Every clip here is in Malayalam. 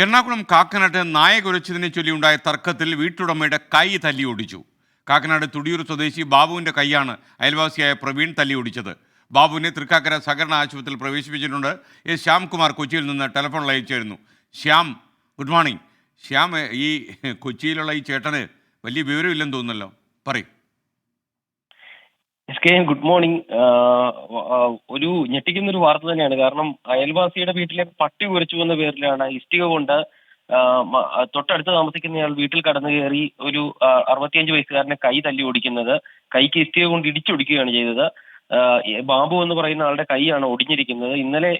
എറണാകുളം കാക്കനാട്ട് നായ ചൊല്ലിയുണ്ടായ തർക്കത്തിൽ വീട്ടുടമയുടെ കൈ തല്ലി ഒടിച്ചു കാക്കനാട് തുടിയൂർ സ്വദേശി ബാബുവിന്റെ കൈയാണ് അയൽവാസിയായ പ്രവീൺ തല്ലി ഒടിച്ചത് ബാബുവിനെ തൃക്കാക്കര സഹകരണ ആശുപത്രിയിൽ പ്രവേശിപ്പിച്ചിട്ടുണ്ട്. എസ് ശ്യാംകുമാർ കൊച്ചിയിൽ നിന്ന് ടെലിഫോൺ ലൈൻ ചേരുന്നു ശ്യാം ഗുഡ് മോർണിംഗ്. ശ്യാം ഈ കൊച്ചിയിലുള്ള ഈ ചേട്ടന് വലിയ വിവരമില്ലെന്ന് തോന്നുന്നല്ലോ. പറയും. കെ ഗുഡ് മോർണിംഗ്. ഒരു ഞെട്ടിക്കുന്ന ഒരു വാർത്ത തന്നെയാണ്. കാരണം അയൽവാസിയുടെ വീട്ടിലെ പട്ടി കുരച്ചു എന്ന പേരിലാണ് ഇഷ്ടിക കൊണ്ട് തൊട്ടടുത്ത് താമസിക്കുന്നയാൾ വീട്ടിൽ കടന്നു കയറി ഒരു അറുപത്തിയഞ്ച് വയസ്സുകാരനെ കൈ തല്ലി ഓടിക്കുന്നത് കൈക്ക് ഇഷ്ടിക കൊണ്ട് ഇടിച്ചൊടിക്കുകയാണ് ചെയ്തത്. ബാബു എന്ന് പറയുന്ന ആളുടെ കൈയാണ് ഒടിഞ്ഞിരിക്കുന്നത്. ഇന്നലെ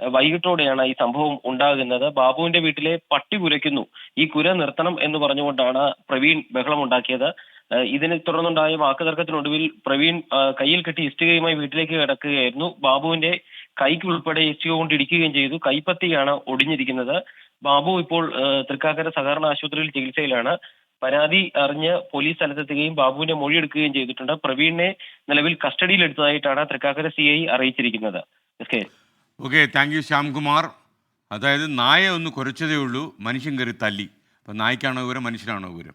വൈകിട്ടോടെയാണ് ഈ സംഭവം ഉണ്ടാകുന്നത്. ബാബുവിന്റെ വീട്ടിലെ പട്ടി കുരയ്ക്കുന്നു. ഈ കുര നിർത്തണം എന്ന് പറഞ്ഞുകൊണ്ടാണ് പ്രവീൺ ബഹളം ഉണ്ടാക്കിയത്. ഇതിനെ തുടർന്നുണ്ടായ വാക്കുതർക്കത്തിനൊടുവിൽ പ്രവീൺ കയ്യിൽ കെട്ടി ഇഷ്ടികയുമായി വീട്ടിലേക്ക് കിടക്കുകയായിരുന്നു. ബാബുവിന്റെ കൈക്ക് ഉൾപ്പെടെ ഇഷ്ടിക കൊണ്ട് ഇടിക്കുകയും ചെയ്തു. കൈപ്പത്തിയാണ് ഒടിഞ്ഞിരിക്കുന്നത്. ബാബു ഇപ്പോൾ തൃക്കാക്കര സഹകരണ ആശുപത്രിയിൽ ചികിത്സയിലാണ്. പരാതി അറിഞ്ഞ് പോലീസ് സ്ഥലത്തെത്തുകയും ബാബുവിന്റെ മൊഴി എടുക്കുകയും ചെയ്തിട്ടുണ്ട്. പ്രവീണിനെ നിലവിൽ കസ്റ്റഡിയിൽ എടുത്തതായിട്ടാണ് തൃക്കാക്കര സി ഐ അറിയിച്ചിരിക്കുന്നത്. Okay thank you Shyamkumar. അതായത് നായ ഒന്ന് കുറച്ചതേ ഉള്ളൂ മനുഷ്യൻ കയറി തല്ലി. അപ്പം നായ്ക്കാണോ വിവരം മനുഷ്യനാണോ വിവരം